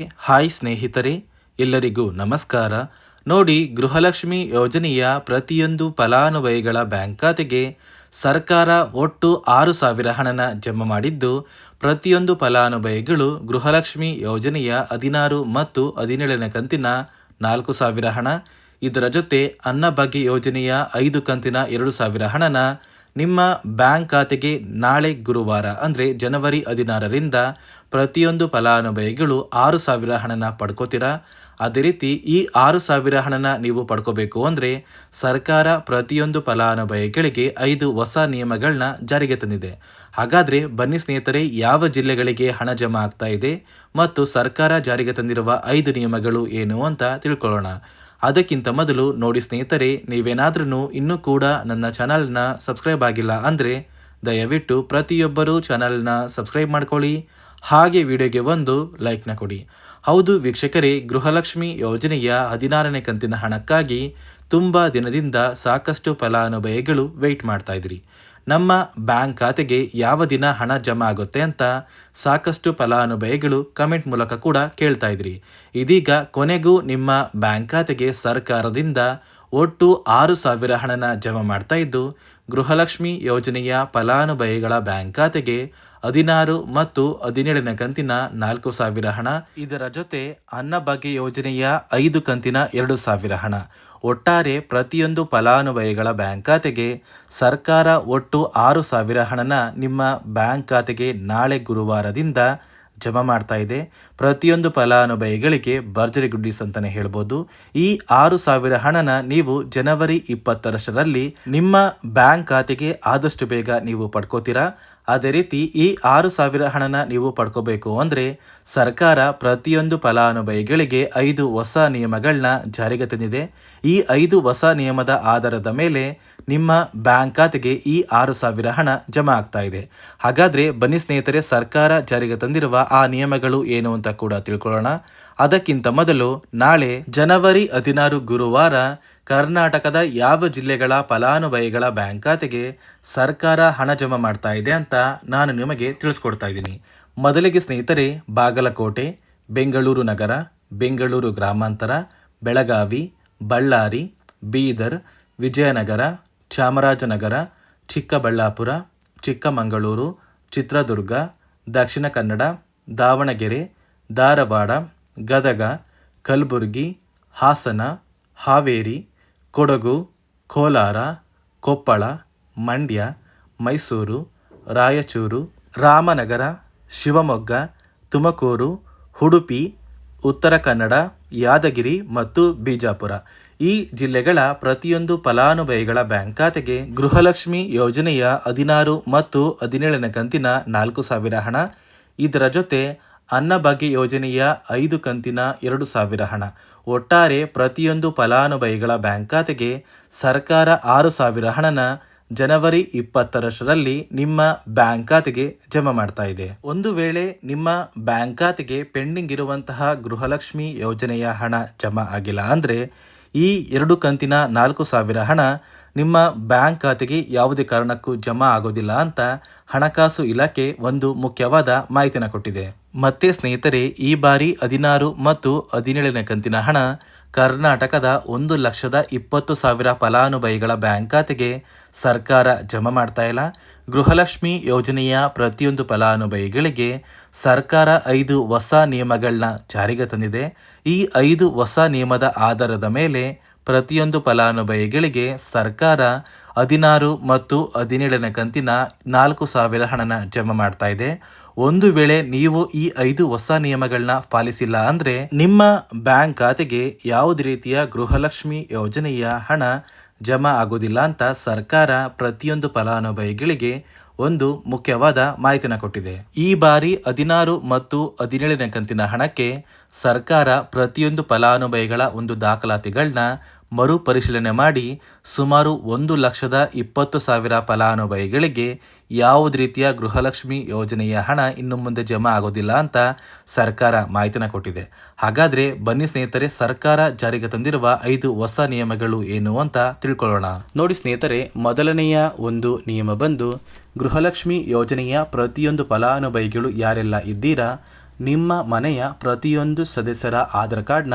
Hi ಸ್ನೇಹಿತರೆ, ಎಲ್ಲರಿಗೂ ನಮಸ್ಕಾರ. ನೋಡಿ, ಗೃಹಲಕ್ಷ್ಮಿ ಯೋಜನೆಯ ಪ್ರತಿಯೊಂದು ಫಲಾನುಭವಿಗಳ ಬ್ಯಾಂಕ್ ಖಾತೆಗೆ ಸರ್ಕಾರ ಒಟ್ಟು ಆರು ಸಾವಿರ ಹಣನ ಜಮಾ ಮಾಡಿದ್ದು, ಪ್ರತಿಯೊಂದು ಫಲಾನುಭವಿಗಳು ಗೃಹಲಕ್ಷ್ಮಿ ಯೋಜನೆಯ ಹದಿನಾರು ಮತ್ತು ಹದಿನೇಳನೇ ಕಂತಿನ ನಾಲ್ಕು ಸಾವಿರ ಹಣ, ಇದರ ಜೊತೆ ಅನ್ನಭಾಗ್ಯ ಯೋಜನೆಯ ಐದು ಕಂತಿನ ಎರಡು ಸಾವಿರ ಹಣನ ನಿಮ್ಮ ಬ್ಯಾಂಕ್ ಖಾತೆಗೆ ನಾಳೆ ಗುರುವಾರ, ಅಂದರೆ ಜನವರಿ ಹದಿನಾರರಿಂದ ಪ್ರತಿಯೊಂದು ಫಲಾನುಭವಿಗಳು ಆರು ಸಾವಿರ ಹಣನ ಪಡ್ಕೋತೀರಾ? ಅದೇ ರೀತಿ ಈ ಆರು ಸಾವಿರ ಹಣನ ನೀವು ಪಡ್ಕೋಬೇಕು ಅಂದರೆ ಸರ್ಕಾರ ಪ್ರತಿಯೊಂದು ಫಲಾನುಭವಿಗಳಿಗೆ ಐದು ಹೊಸ ನಿಯಮಗಳನ್ನ ಜಾರಿಗೆ ತಂದಿದೆ. ಹಾಗಾದರೆ ಬನ್ನಿ ಸ್ನೇಹಿತರೆ, ಯಾವ ಜಿಲ್ಲೆಗಳಿಗೆ ಹಣ ಜಮಾ ಆಗ್ತಾ ಇದೆ ಮತ್ತು ಸರ್ಕಾರ ಜಾರಿಗೆ ತಂದಿರುವ ಐದು ನಿಯಮಗಳು ಏನು ಅಂತ ತಿಳ್ಕೊಳ್ಳೋಣ. ಅದಕ್ಕಿಂತ ಮೊದಲು ನೋಡಿ ಸ್ನೇಹಿತರೆ ನೀವೇನಾದ್ರೂ ಇನ್ನೂ ಕೂಡ ನನ್ನ ಚಾನಲ್ನ ಸಬ್ಸ್ಕ್ರೈಬ್ ಆಗಿಲ್ಲ ಅಂದರೆ ದಯವಿಟ್ಟು ಪ್ರತಿಯೊಬ್ಬರೂ ಚಾನಲ್ನ ಸಬ್ಸ್ಕ್ರೈಬ್ ಮಾಡ್ಕೊಳ್ಳಿ. ಹಾಗೆ ವಿಡಿಯೋಗೆ ಒಂದು ಲೈಕ್ನ ಕೊಡಿ. ಹೌದು ವೀಕ್ಷಕರೇ, ಗೃಹಲಕ್ಷ್ಮಿ ಯೋಜನೆಯ ಹದಿನಾರನೇ ಕಂತಿನ ಹಣಕ್ಕಾಗಿ ತುಂಬ ದಿನದಿಂದ ಸಾಕಷ್ಟು ಫಲಾನುಭವಿಗಳು ವೆಯ್ಟ್ ಮಾಡ್ತಾ ಇದ್ರಿ. ನಮ್ಮ ಬ್ಯಾಂಕ್ ಖಾತೆಗೆ ಯಾವ ದಿನ ಹಣ ಜಮಾ ಆಗುತ್ತೆ ಅಂತ ಸಾಕಷ್ಟು ಫಲಾನುಭವಿಗಳು ಕಮೆಂಟ್ ಮೂಲಕ ಕೂಡ ಕೇಳ್ತಾ ಇದ್ರಿ. ಇದೀಗ ಕೊನೆಗೂ ನಿಮ್ಮ ಬ್ಯಾಂಕ್ ಖಾತೆಗೆ ಸರ್ಕಾರದಿಂದ ಒಟ್ಟು ಆರು ಸಾವಿರ ಹಣನ ಜಮಾ ಮಾಡ್ತಾ ಇದ್ದು, ಗೃಹಲಕ್ಷ್ಮಿ ಯೋಜನೆಯ ಫಲಾನುಭವಿಗಳ ಬ್ಯಾಂಕ್ ಖಾತೆಗೆ ಹದಿನಾರು ಮತ್ತು ಹದಿನೇಳನೇ ಕಂತಿನ ನಾಲ್ಕು ಸಾವಿರ ಹಣ. ಇದರ ಜೊತೆ ಅನ್ನಭಾಗ್ಯ ಯೋಜನೆಯ ಐದು ಕಂತಿನ ಎರಡು ಸಾವಿರ ಹಣ. ಒಟ್ಟಾರೆ ಪ್ರತಿಯೊಂದು ಫಲಾನುಭವಿಗಳ ಬ್ಯಾಂಕ್ ಖಾತೆಗೆ ಸರ್ಕಾರ ಒಟ್ಟು ಆರು ಸಾವಿರ ಹಣನ ನಿಮ್ಮ ಬ್ಯಾಂಕ್ ಖಾತೆಗೆ ನಾಳೆ ಗುರುವಾರದಿಂದ ಜಮಾ ಮಾಡ್ತಾ ಇದೆ. ಪ್ರತಿಯೊಂದು ಫಲಾನುಭವಿಗಳಿಗೆ ಭರ್ಜರಿ ಗುಡ್ಡಿಸ್ ಅಂತಲೇ ಹೇಳ್ಬೋದು. ಈ ಆರು ಸಾವಿರ ಹಣನ ನೀವು ಜನವರಿ ಇಪ್ಪತ್ತರಷ್ಟರಲ್ಲಿ ನಿಮ್ಮ ಬ್ಯಾಂಕ್ ಖಾತೆಗೆ ಆದಷ್ಟು ಬೇಗ ನೀವು ಪಡ್ಕೋತೀರಾ? ಅದೇ ರೀತಿ ಈ ಆರು ಸಾವಿರ ಹಣನ ನೀವು ಪಡ್ಕೋಬೇಕು ಅಂದರೆ ಸರ್ಕಾರ ಪ್ರತಿಯೊಂದು ಫಲಾನುಭವಿಗಳಿಗೆ ಐದು ಹೊಸ ನಿಯಮಗಳನ್ನ ಜಾರಿಗೆ ತಂದಿದೆ. ಈ ಐದು ಹೊಸ ನಿಯಮದ ಆಧಾರದ ಮೇಲೆ ನಿಮ್ಮ ಬ್ಯಾಂಕ್ ಖಾತೆಗೆ ಈ ಆರು ಸಾವಿರ ಹಣ ಜಮಾ ಆಗ್ತಾ ಇದೆ. ಹಾಗಾದರೆ ಬನ್ನಿ ಸ್ನೇಹಿತರೆ, ಸರ್ಕಾರ ಜಾರಿಗೆ ತಂದಿರುವ ಆ ನಿಯಮಗಳು ಏನು ಅಂತ ಕೂಡ ತಿಳ್ಕೊಳ್ಳೋಣ. ಅದಕ್ಕಿಂತ ಮೊದಲು ನಾಳೆ ಜನವರಿ ಹದಿನಾರು ಗುರುವಾರ ಕರ್ನಾಟಕದ ಯಾವ ಜಿಲ್ಲೆಗಳ ಫಲಾನುಭವಿಗಳ ಬ್ಯಾಂಕ್ ಖಾತೆಗೆ ಸರ್ಕಾರ ಹಣ ಜಮಾ ಮಾಡ್ತಾ ಇದೆ ಅಂತ ನಾನು ನಿಮಗೆ ತಿಳಿಸ್ಕೊಡ್ತಾ ಇದ್ದೀನಿ. ಮೊದಲಿಗೆ ಸ್ನೇಹಿತರೆ, ಬಾಗಲಕೋಟೆ, ಬೆಂಗಳೂರು ನಗರ, ಬೆಂಗಳೂರು ಗ್ರಾಮಾಂತರ, ಬೆಳಗಾವಿ, ಬಳ್ಳಾರಿ, ಬೀದರ್, ವಿಜಯನಗರ, ಚಾಮರಾಜನಗರ, ಚಿಕ್ಕಬಳ್ಳಾಪುರ, ಚಿಕ್ಕಮಗಳೂರು, ಚಿತ್ರದುರ್ಗ, ದಕ್ಷಿಣ ಕನ್ನಡ, ದಾವಣಗೆರೆ, ಧಾರವಾಡ, ಗದಗ, ಕಲಬುರಗಿ, ಹಾಸನ, ಹಾವೇರಿ ಕೊಡಗು, ಕೋಲಾರ, ಕೊಪ್ಪಳ, ಮಂಡ್ಯ, ಮೈಸೂರು, ರಾಯಚೂರು, ರಾಮನಗರ, ಶಿವಮೊಗ್ಗ, ತುಮಕೂರು, ಉಡುಪಿ, ಉತ್ತರ ಕನ್ನಡ, ಯಾದಗಿರಿ ಮತ್ತು ಬಿಜಾಪುರ. ಈ ಜಿಲ್ಲೆಗಳ ಪ್ರತಿಯೊಂದು ಫಲಾನುಭವಿಗಳ ಬ್ಯಾಂಕ್ ಖಾತೆಗೆ ಗೃಹಲಕ್ಷ್ಮಿ ಯೋಜನೆಯ ಹದಿನಾರು ಮತ್ತು ಹದಿನೇಳನೇ ಕಂತಿನ ನಾಲ್ಕು ಸಾವಿರ ಹಣ. ಇದರ ಜೊತೆ ಅನ್ನಭಾಗ್ಯ ಯೋಜನೆಯ ಐದು ಕಂತಿನ ಎರಡು ಸಾವಿರ ಹಣ. ಒಟ್ಟಾರೆ ಪ್ರತಿಯೊಂದು ಫಲಾನುಭವಿಗಳ ಬ್ಯಾಂಕ್ ಖಾತೆಗೆ ಸರ್ಕಾರ ಆರು ಸಾವಿರ ಹಣನ ಜನವರಿ ಇಪ್ಪತ್ತರಷ್ಟರಲ್ಲಿ ನಿಮ್ಮ ಬ್ಯಾಂಕ್ ಖಾತೆಗೆ ಜಮಾ ಮಾಡ್ತಾ ಇದೆ. ಒಂದು ವೇಳೆ ನಿಮ್ಮ ಬ್ಯಾಂಕ್ ಖಾತೆಗೆ ಪೆಂಡಿಂಗ್ ಇರುವಂತಹ ಗೃಹಲಕ್ಷ್ಮಿ ಯೋಜನೆಯ ಹಣ ಜಮಾ ಆಗಿಲ್ಲ ಅಂದರೆ ಈ ಎರಡು ಕಂತಿನ ನಾಲ್ಕು ಸಾವಿರ ಹಣ ನಿಮ್ಮ ಬ್ಯಾಂಕ್ ಖಾತೆಗೆ ಯಾವುದೇ ಕಾರಣಕ್ಕೂ ಜಮಾ ಆಗೋದಿಲ್ಲ ಅಂತ ಹಣಕಾಸು ಇಲಾಖೆ ಒಂದು ಮುಖ್ಯವಾದ ಮಾಹಿತಿನ ಕೊಟ್ಟಿದೆ. ಮತ್ತೆ ಸ್ನೇಹಿತರೆ, ಈ ಬಾರಿ ಹದಿನಾರು ಮತ್ತು ಹದಿನೇಳನೇ ಕಂತಿನ ಹಣ ಕರ್ನಾಟಕದ ಒಂದು ಲಕ್ಷದ ಇಪ್ಪತ್ತು ಸಾವಿರ ಫಲಾನುಭವಿಗಳ ಬ್ಯಾಂಕ್ ಖಾತೆಗೆ ಸರ್ಕಾರ ಜಮಾ ಮಾಡ್ತಾ ಇಲ್ಲ. ಗೃಹಲಕ್ಷ್ಮಿ ಯೋಜನೆಯ ಪ್ರತಿಯೊಂದು ಫಲಾನುಭವಿಗಳಿಗೆ ಸರ್ಕಾರ ಐದು ಹೊಸ ನಿಯಮಗಳನ್ನ ಜಾರಿಗೆ ತಂದಿದೆ. ಈ ಐದು ಹೊಸ ನಿಯಮದ ಆಧಾರದ ಮೇಲೆ ಪ್ರತಿಯೊಂದು ಫಲಾನುಭವಿಗಳಿಗೆ ಸರ್ಕಾರ ಹದಿನಾರು ಮತ್ತು ಹದಿನೇಳನೇ ಕಂತಿನ ನಾಲ್ಕು ಸಾವಿರ ಹಣನ ಜಮಾ ಮಾಡ್ತಾ ಇದೆ. ಒಂದು ವೇಳೆ ನೀವು ಈ ಐದು ಹೊಸ ನಿಯಮಗಳನ್ನ ಪಾಲಿಸಿಲ್ಲ ಅಂದರೆ ನಿಮ್ಮ ಬ್ಯಾಂಕ್ ಖಾತೆಗೆ ಯಾವುದೇ ರೀತಿಯ ಗೃಹಲಕ್ಷ್ಮಿ ಯೋಜನೆಯ ಹಣ ಜಮಾ ಆಗೋದಿಲ್ಲ ಅಂತ ಸರ್ಕಾರ ಪ್ರತಿಯೊಂದು ಫಲಾನುಭವಿಗಳಿಗೆ ಒಂದು ಮುಖ್ಯವಾದ ಮಾಹಿತಿನ ಕೊಟ್ಟಿದೆ. ಈ ಬಾರಿ ಹದಿನಾರು ಮತ್ತು ಹದಿನೇಳನೇ ಕಂತಿನ ಹಣಕ್ಕೆ ಸರ್ಕಾರ ಪ್ರತಿಯೊಂದು ಫಲಾನುಭವಿಗಳ ಒಂದು ದಾಖಲಾತಿಗಳನ್ನ ಮರುಪರಿಶೀಲನೆ ಮಾಡಿ ಸುಮಾರು ಒಂದು ಲಕ್ಷದ ಇಪ್ಪತ್ತು ಸಾವಿರ ಫಲಾನುಭವಿಗಳಿಗೆ ಯಾವುದೇ ರೀತಿಯ ಗೃಹಲಕ್ಷ್ಮಿ ಯೋಜನೆಯ ಹಣ ಇನ್ನು ಮುಂದೆ ಜಮಾ ಆಗೋದಿಲ್ಲ ಅಂತ ಸರ್ಕಾರ ಮಾಹಿತಿನ ಕೊಟ್ಟಿದೆ. ಹಾಗಾದರೆ ಬನ್ನಿ ಸ್ನೇಹಿತರೆ, ಸರ್ಕಾರ ಜಾರಿಗೆ ತಂದಿರುವ ಐದು ಹೊಸ ನಿಯಮಗಳು ಏನು ಅಂತ ತಿಳ್ಕೊಳ್ಳೋಣ. ನೋಡಿ ಸ್ನೇಹಿತರೆ, ಮೊದಲನೆಯ ಒಂದು ನಿಯಮ ಬಂದು, ಗೃಹಲಕ್ಷ್ಮಿ ಯೋಜನೆಯ ಪ್ರತಿಯೊಂದು ಫಲಾನುಭವಿಗಳು ಯಾರೆಲ್ಲ ಇದ್ದೀರಾ, ನಿಮ್ಮ ಮನೆಯ ಪ್ರತಿಯೊಂದು ಸದಸ್ಯರ ಆಧಾರ್ ಕಾರ್ಡ್ನ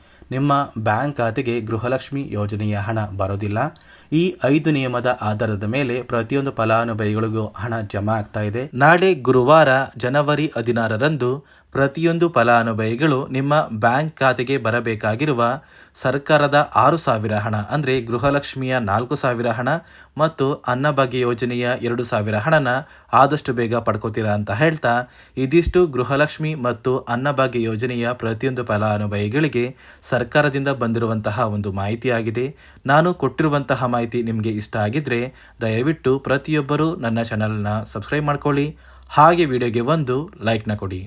ನಿಮ್ಮ ಬ್ಯಾಂಕ್ ಖಾತೆಗೆ ಗೃಹಲಕ್ಷ್ಮಿ ಯೋಜನೆಯ ಹಣ ಬರೋದಿಲ್ಲ. ಈ ಐದು ನಿಯಮದ ಆಧಾರದ ಮೇಲೆ ಪ್ರತಿಯೊಂದು ಫಲಾನುಭವಿಗಳಿಗೂ ಹಣ ಜಮಾ ಆಗ್ತಾ ಇದೆ. ನಾಳೆ ಗುರುವಾರ ಜನವರಿ ಹದಿನಾರರಂದು ಪ್ರತಿಯೊಂದು ಫಲಾನುಭವಿಗಳು ನಿಮ್ಮ ಬ್ಯಾಂಕ್ ಖಾತೆಗೆ ಬರಬೇಕಾಗಿರುವ ಸರ್ಕಾರದ ಆರು ಸಾವಿರ ಹಣ, ಅಂದರೆ ಗೃಹಲಕ್ಷ್ಮಿಯ ನಾಲ್ಕು ಸಾವಿರ ಹಣ ಮತ್ತು ಅನ್ನಭಾಗ್ಯ ಯೋಜನೆಯ ಎರಡು ಸಾವಿರ ಹಣನ ಆದಷ್ಟು ಬೇಗ ಪಡ್ಕೋತೀರಾ ಅಂತ ಹೇಳ್ತಾ, ಇದಿಷ್ಟು ಗೃಹಲಕ್ಷ್ಮಿ ಮತ್ತು ಅನ್ನಭಾಗ್ಯ ಯೋಜನೆಯ ಪ್ರತಿಯೊಂದು ಫಲಾನುಭವಿಗಳಿಗೆ ಸರ್ಕಾರದಿಂದ ಬಂದಿರುವಂತಹ ಒಂದು ಮಾಹಿತಿಯಾಗಿದೆ. ನಾನು ಕೊಟ್ಟಿರುವಂತಹ ಮಾಹಿತಿ ನಿಮಗೆ ಇಷ್ಟ ಆಗಿದ್ದರೆ ದಯವಿಟ್ಟು ಪ್ರತಿಯೊಬ್ಬರೂ ನನ್ನ ಚಾನಲ್ನ ಸಬ್ಸ್ಕ್ರೈಬ್ ಮಾಡ್ಕೊಳ್ಳಿ. ಹಾಗೆ ವಿಡಿಯೋಗೆ ಒಂದು ಲೈಕ್ನ ಕೊಡಿ.